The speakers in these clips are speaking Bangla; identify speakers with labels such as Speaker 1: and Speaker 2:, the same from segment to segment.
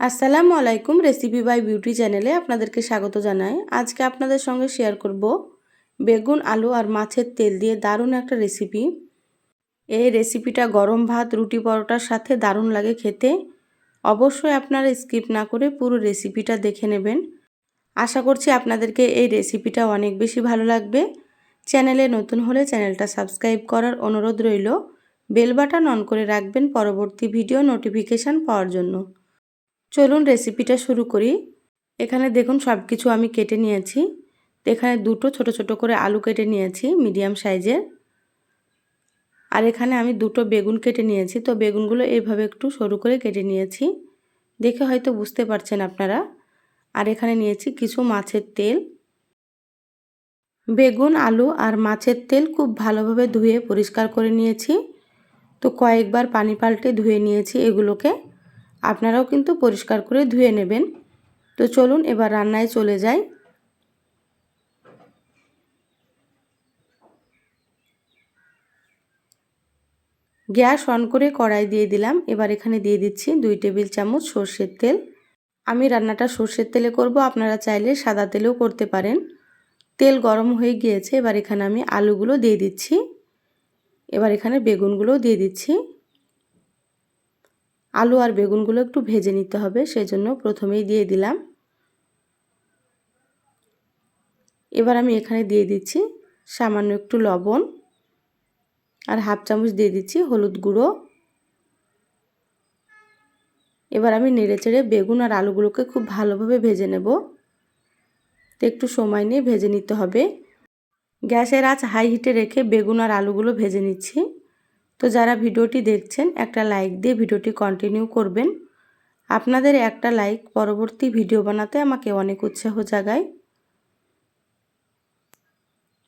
Speaker 1: আসসালামু আলাইকুম রেসিপি বাই বিউটি চ্যানেলে আপনাদেরকে স্বাগত জানাই। আজকে আপনাদের সঙ্গে শেয়ার করব বেগুন, আলু আর মাছের তেল দিয়ে দারুণ একটা রেসিপি এই রেসিপিটা গরম ভাত, রুটি পরোটার সাথে দারুণ লাগে খেতে। অবশ্যই আপনারা স্কিপ না করে পুরো রেসিপিটা দেখে নেবেন। আশা করছি আপনাদেরকে এই রেসিপিটা অনেক বেশি ভালো লাগবে। চ্যানেলে নতুন হলে চ্যানেলটা সাবস্ক্রাইব করার অনুরোধ রইল। বেল বাটন অন করে রাখবেন পরবর্তী ভিডিও নোটিফিকেশান পাওয়ার জন্য। চলুন রেসিপিটা শুরু করি। এখানে দেখুন সব কিছু আমি কেটে নিয়েছি। এখানে দুটো ছোট ছোট করে আলু কেটে নিয়েছি মিডিয়াম সাইজের আর এখানে আমি দুটো বেগুন কেটে নিয়েছি, তো বেগুনগুলো এইভাবে একটু সরু করে কেটে নিয়েছি। দেখে হয়তো বুঝতে পারছেন আপনারা। আর এখানে নিয়েছি কিছু মাছের তেল। বেগুন, আলু আর মাছের তেল খুব ভালোভাবে ধুয়ে পরিষ্কার করে নিয়েছি। তো কয়েকবার পানি পাল্টে ধুয়ে নিয়েছি এগুলোকে। আপনারাও কিন্তু পরিষ্কার করে ধুয়ে নেবেন। তো চলুন, এবার রান্নায় চলে যাই। গ্যাস অন করে কড়াই দিয়ে দিলাম। এবার এখানে দিয়ে দিচ্ছি দুই টেবিল চামচ সর্ষের তেল। আমি রান্নাটা সর্ষের তেলে করব, আপনারা চাইলে সাদা তেলেও করতে পারেন। তেল গরম হয়ে গিয়েছে, এবার এখানে আমি আলুগুলো দিয়ে দিচ্ছি। এবার এখানে বেগুনগুলোও দিয়ে দিচ্ছি। আলু আর বেগুনগুলো একটু ভেজে নিতে হবে, সেজন্য প্রথমেই দিয়ে দিলাম। এবার আমি এখানে দিয়ে দিচ্ছি সামান্য একটু লবণ আর হাফ চামচ দিয়ে দিচ্ছি হলুদ গুঁড়ো। এবার আমি নেড়ে চেড়ে বেগুন আর আলুগুলোকে খুব ভালোভাবে ভেজে নেব। তো একটু সময় নিয়ে ভেজে নিতে হবে। গ্যাসের আঁচ হাই হিটে রেখে বেগুন আর আলুগুলো ভেজে নিচ্ছি। তো যারা ভিডিওটি দেখছেন, একটা লাইক দিয়ে ভিডিওটি কন্টিনিউ করবেন। আপনাদের একটা লাইক পরবর্তী ভিডিও বানাতে আমাকে অনেক উৎসাহ জাগায়।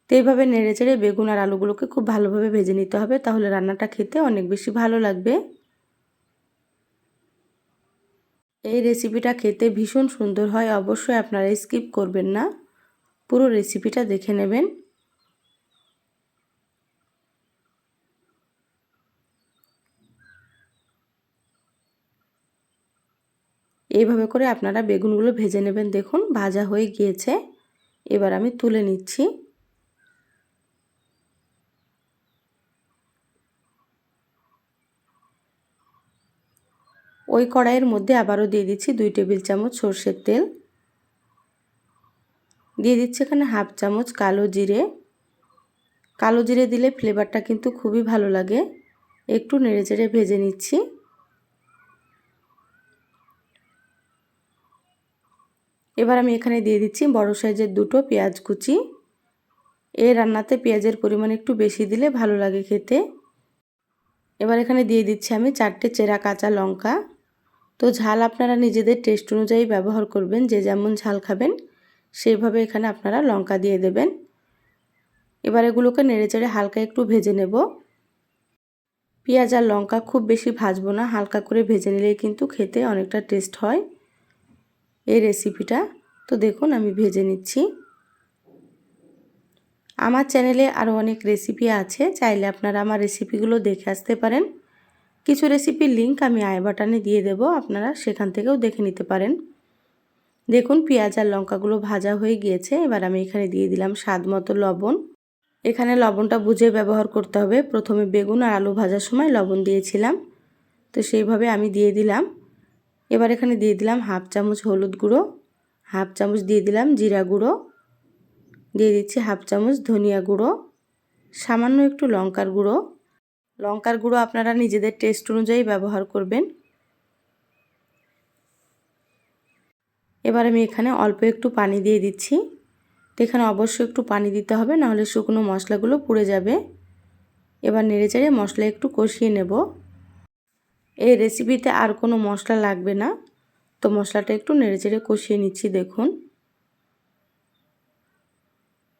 Speaker 1: তো এইভাবে নেড়ে চেড়ে বেগুন আর আলুগুলোকে খুব ভালোভাবে ভেজে নিতে হবে, তাহলে রান্নাটা খেতে অনেক বেশি ভালো লাগবে। এই রেসিপিটা খেতে ভীষণ সুন্দর হয়, অবশ্যই আপনারা স্কিপ করবেন না। পুরো রেসিপিটা দেখে নেবেন। এইভাবে করে আপনারা বেগুনগুলো ভেজে নেবেন। দেখুন, ভাজা হয়ে গিয়েছে। এবার আমি তুলে নিচ্ছি। ওই কড়াইয়ের মধ্যে আবারও দিয়ে দিচ্ছি দুই টেবিল চামচ সর্ষের তেল। দিয়ে দিচ্ছি এখানে হাফ চামচ কালো জিরে। কালো জিরে দিলে ফ্লেভারটা কিন্তু খুবই ভালো লাগে। একটু নেড়ে চেড়ে ভেজে নিচ্ছি। এবার আমি এখানে দিয়ে দিচ্ছি বড় সাইজের দুটো পেঁয়াজ কুচি। এই রান্নাতে পেঁয়াজের পরিমাণ একটু বেশি দিলে ভালো লাগে খেতে। এবার এখানে দিয়ে দিচ্ছি আমি চারটে চেরা কাঁচা লঙ্কা। তো ঝাল আপনারা নিজেদের টেস্ট অনুযায়ী ব্যবহার করবেন, যে যেমন ঝাল খাবেন সেইভাবে এখানে আপনারা লঙ্কা দিয়ে দেবেন। এবার এগুলোকে নেড়েচেড়ে হালকা একটু ভেজে নেব। পেঁয়াজ আর লঙ্কা খুব বেশি ভাজবো না, হালকা করে ভেজে নিলেই কিন্তু খেতে অনেকটা টেস্ট হয়। এই রেসিপিটা তো দেখুন, আমি ভেজে নিচ্ছি। আমার চ্যানেলে আরও অনেক রেসিপি আছে, চাইলে আপনারা আমার রেসিপিগুলো দেখে আসতে পারেন। কিছু রেসিপির লিঙ্ক আমি আই বাটানে দিয়ে দেব, আপনারা সেখান থেকেও দেখে নিতে পারেন। দেখুন, পেঁয়াজ আর লঙ্কাগুলো ভাজা হয়ে গিয়েছে, এবার আমি এখানে দিয়ে দিলাম স্বাদ মতো লবণ। এখানে লবণটা বুঝে ব্যবহার করতে হবে। প্রথমে বেগুন আর আলু ভাজার সময় লবণ দিয়েছিলাম। তো সেইভাবে আমি দিয়ে দিলাম। এবার এখানে দিয়ে দিলাম হাফ চামচ হলুদ গুঁড়ো, হাফ চামচ দিয়ে দিলাম জিরা গুঁড়ো, দিয়ে দিচ্ছি হাফ চামচ ধনিয়া গুঁড়ো, সামান্য একটু লঙ্কার গুঁড়ো। লঙ্কার গুঁড়ো আপনারা নিজেদের টেস্ট অনুযায়ী ব্যবহার করবেন। এবার আমি এখানে অল্প একটু পানি দিয়ে দিচ্ছি। এখানে অবশ্যই একটু পানি দিতে হবে, নাহলে শুকনো মশলাগুলো পুড়ে যাবে। এবার নেড়ে চেড়ে মশলা একটু কষিয়ে নেব। এই রেসিপিতে আর কোনো মশলা লাগবে না। তো মশলাটা একটু নেড়ে চেড়ে কষিয়ে নিচ্ছি, দেখুন।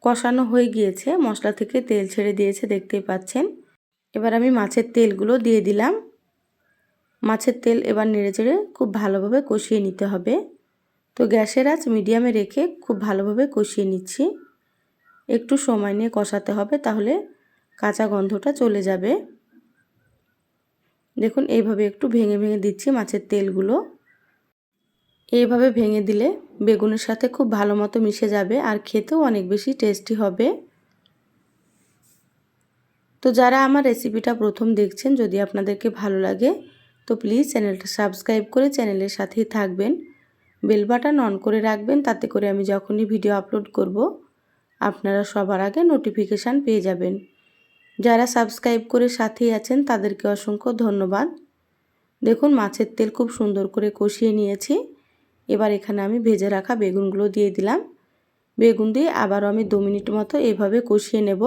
Speaker 1: কষানো হয়ে গিয়েছে, মশলা থেকে তেল ছেড়ে দিয়েছে, দেখতেই পাচ্ছেন। এবার আমি মাছের তেলগুলো দিয়ে দিলাম। মাছের তেল এবার নেড়ে চেড়ে খুব ভালোভাবে কষিয়ে নিতে হবে। তো গ্যাসের আঁচ মিডিয়ামে রেখে খুব ভালোভাবে কষিয়ে নিচ্ছি। একটু সময় নিয়ে কষাতে হবে, তাহলে কাঁচা গন্ধটা চলে যাবে। দেখুন, এইভাবে একটু ভেঙে ভেঙে দিচ্ছি মাছের তেলগুলো। এইভাবে ভেঙে দিলে বেগুনের সাথে খুব ভালো মতো মিশে যাবে আর খেতেও অনেক বেশি টেস্টি হবে। তো যারা আমার রেসিপিটা প্রথম দেখছেন, যদি আপনাদেরকে ভালো লাগে, তো প্লিজ চ্যানেলটা সাবস্ক্রাইব করে চ্যানেলের সাথেই থাকবেন। বেল বাটন অন করে রাখবেন, তাতে করে আমি যখনই ভিডিও আপলোড করব, আপনারা সবার আগে নোটিফিকেশান পেয়ে যাবেন। যারা সাবস্ক্রাইব করে সাথেই আছেন, তাদেরকে অসংখ্য ধন্যবাদ। দেখুন, মাছের তেল খুব সুন্দর করে কষিয়ে নিয়েছি। এবার এখানে আমি ভেজে রাখা বেগুনগুলো দিয়ে দিলাম। বেগুন দিয়ে আবারও আমি দু মিনিট মতো এভাবে কষিয়ে নেব।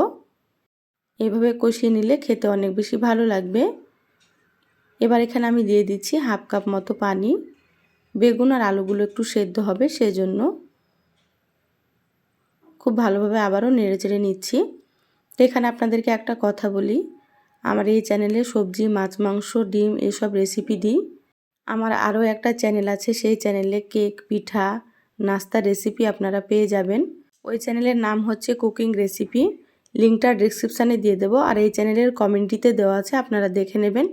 Speaker 1: এভাবে কষিয়ে নিলে খেতে অনেক বেশি ভালো লাগবে। এবার এখানে আমি দিয়ে দিচ্ছি হাফ কাপ মতো পানি। বেগুন আর আলুগুলো একটু সেদ্ধ হবে, সেজন্য। খুব ভালোভাবে আবারও নেড়ে চেড়ে নিচ্ছি। তো এখানে আপনাদেরকে একটা কথা বলি। আমার এই চ্যানেলে সবজি, মাছ, মাংস, ডিম এসব রেসিপি দিই। আমার আরও একটা চ্যানেল আছে, সেই চ্যানেলে কেক, পিঠা নাস্তা রেসিপি আপনারা পেয়ে যাবেন। ওই চ্যানেলের নাম হচ্ছে কুকিং রেসিপি লিঙ্কটা ডিসক্রিপশানে দিয়ে দেবো আর এই চ্যানেলের কমেন্টিতে দেওয়া আছে, আপনারা দেখে নেবেন।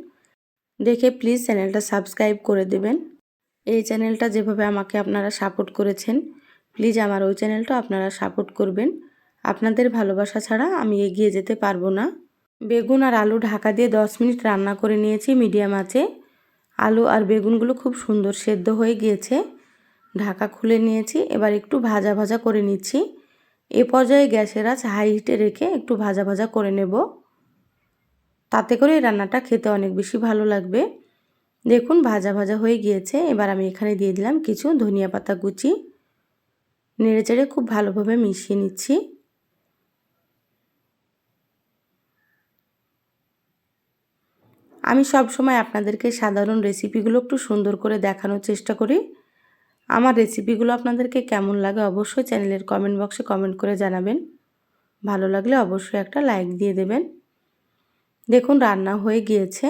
Speaker 1: দেখে প্লিজ চ্যানেলটা সাবস্ক্রাইব করে দেবেন। এই চ্যানেলটা যেভাবে আমাকে আপনারা সাপোর্ট করেছেন প্লিজ আমার ওই চ্যানেলটা আপনারা সাপোর্ট করবেন। আপনাদের ভালোবাসা ছাড়া আমি এগিয়ে যেতে পারব না। বেগুন আর আলু ঢাকা দিয়ে 10 মিনিট রান্না করে নিয়েছি মিডিয়াম আছে আলু আর বেগুনগুলো খুব সুন্দর সেদ্ধ হয়ে গিয়েছে। ঢাকা খুলে নিয়েছি, এবার একটু ভাজা ভাজা করে নিচ্ছি। এ পর্যায়ে গ্যাসের আঁচ হাই হিটে রেখে একটু ভাজা ভাজা করে নেব। তাতে করে রান্নাটা খেতে অনেক বেশি ভালো লাগবে। দেখুন, ভাজা ভাজা হয়ে গিয়েছে। এবার আমি এখানে দিয়ে দিলাম কিছু ধনিয়া পাতা কুচি। নেড়ে চেড়ে খুব ভালোভাবে মিশিয়ে নিচ্ছি। আমি সব সময় আপনাদেরকে সাধারণ রেসিপিগুলো একটু সুন্দর করে দেখানোর চেষ্টা করি। আমার রেসিপিগুলো আপনাদেরকে কেমন লাগে অবশ্যই চ্যানেলের কমেন্ট বক্সে কমেন্ট করে জানাবেন। ভালো লাগলে অবশ্যই একটা লাইক দিয়ে দেবেন। দেখুন, রান্না হয়ে গিয়েছে।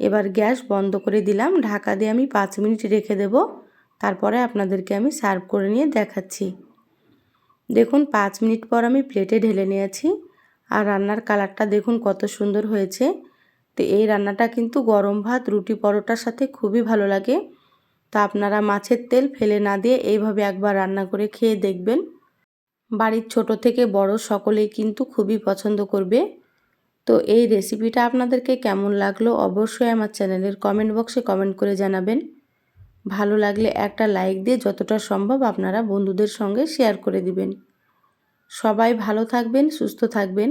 Speaker 1: এবার গ্যাস বন্ধ করে দিলাম। ঢাকা দিয়ে আমি পাঁচ মিনিট রেখে দেব। তারপরে আপনাদেরকে আমি সার্ভ করে নিয়ে দেখাচ্ছি। দেখুন, পাঁচ মিনিট পর আমি প্লেটে ঢেলে নিয়েছি। আর রান্নার কালারটা দেখুন কত সুন্দর হয়েছে। তো এই রান্নাটা কিন্তু গরম ভাত, রুটি পরোটার সাথে খুবই ভালো লাগে। তা আপনারা মাছের তেল ফেলে না দিয়ে এইভাবে একবার রান্না করে খেয়ে দেখবেন। বাড়ির ছোট থেকে বড় সকলেই কিন্তু খুবই পছন্দ করবে। তো এই রেসিপিটা আপনাদেরকে কেমন লাগল অবশ্যই আমার চ্যানেলের কমেন্ট বক্সে কমেন্ট করে জানাবেন। ভালো লাগলে একটা লাইক দিয়ে যতটা সম্ভব আপনারা বন্ধুদের সঙ্গে শেয়ার করে দিবেন। সবাই ভালো থাকবেন, সুস্থ থাকবেন।